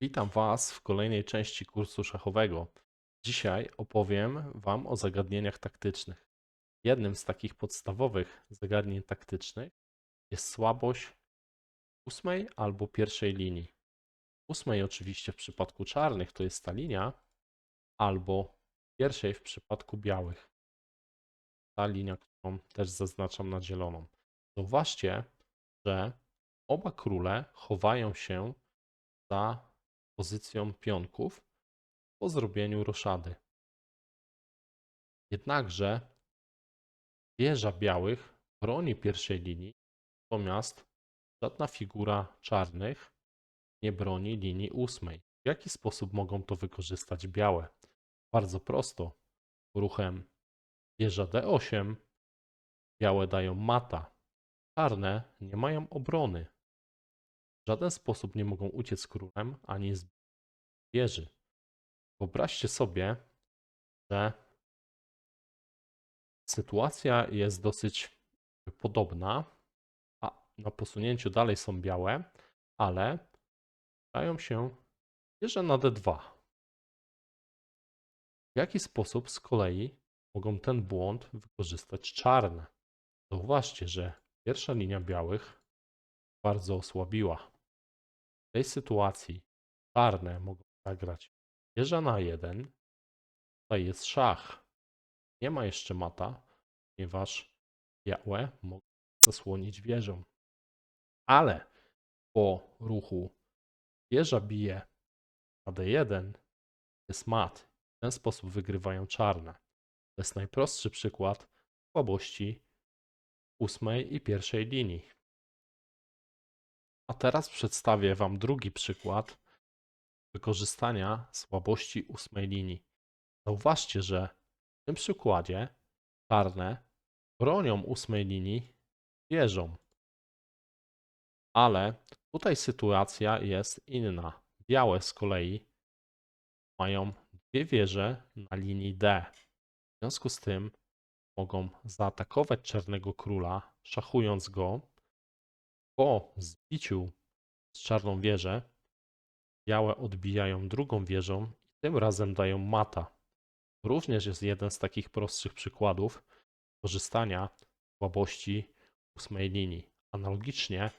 Witam Was w kolejnej części kursu szachowego. Dzisiaj opowiem Wam o zagadnieniach taktycznych. Jednym z takich podstawowych zagadnień taktycznych jest słabość ósmej albo pierwszej linii. Ósmej oczywiście w przypadku czarnych to jest ta linia, albo pierwszej w przypadku białych. Ta linia, którą też zaznaczam na zieloną. Zauważcie, że oba króle chowają się za pozycją pionków po zrobieniu roszady. Jednakże wieża białych broni pierwszej linii, natomiast żadna figura czarnych nie broni linii ósmej. W jaki sposób mogą to wykorzystać białe? Bardzo prosto. Ruchem wieża D8 białe dają mata. Czarne nie mają obrony. W żaden sposób nie mogą uciec królem ani z wieży. Wyobraźcie sobie, że sytuacja jest dosyć podobna, a na posunięciu dalej są białe, ale dają się wieże na D2. W jaki sposób z kolei mogą ten błąd wykorzystać czarne? Zauważcie, że pierwsza linia białych bardzo osłabiła. Tej sytuacji czarne mogą zagrać wieża na jeden. Tutaj jest szach. Nie ma jeszcze mata, ponieważ białe mogą zasłonić wieżą. Ale po ruchu wieża bije na D1 jest mat. W ten sposób wygrywają czarne. To jest najprostszy przykład słabości ósmej i pierwszej linii. A teraz przedstawię Wam drugi przykład wykorzystania słabości ósmej linii. Zauważcie, że w tym przykładzie czarne bronią ósmej linii wieżą. Ale tutaj sytuacja jest inna. Białe z kolei mają dwie wieże na linii D. W związku z tym mogą zaatakować czarnego króla, szachując go. Po zbiciu z czarną wieżę białe odbijają drugą wieżą i tym razem dają mata. Również jest jeden z takich prostszych przykładów korzystania z słabości ósmej linii. Analogicznie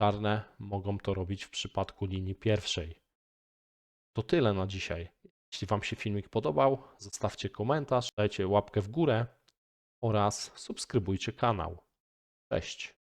czarne mogą to robić w przypadku linii pierwszej. To tyle na dzisiaj. Jeśli Wam się filmik podobał, zostawcie komentarz, dajcie łapkę w górę oraz subskrybujcie kanał. Cześć.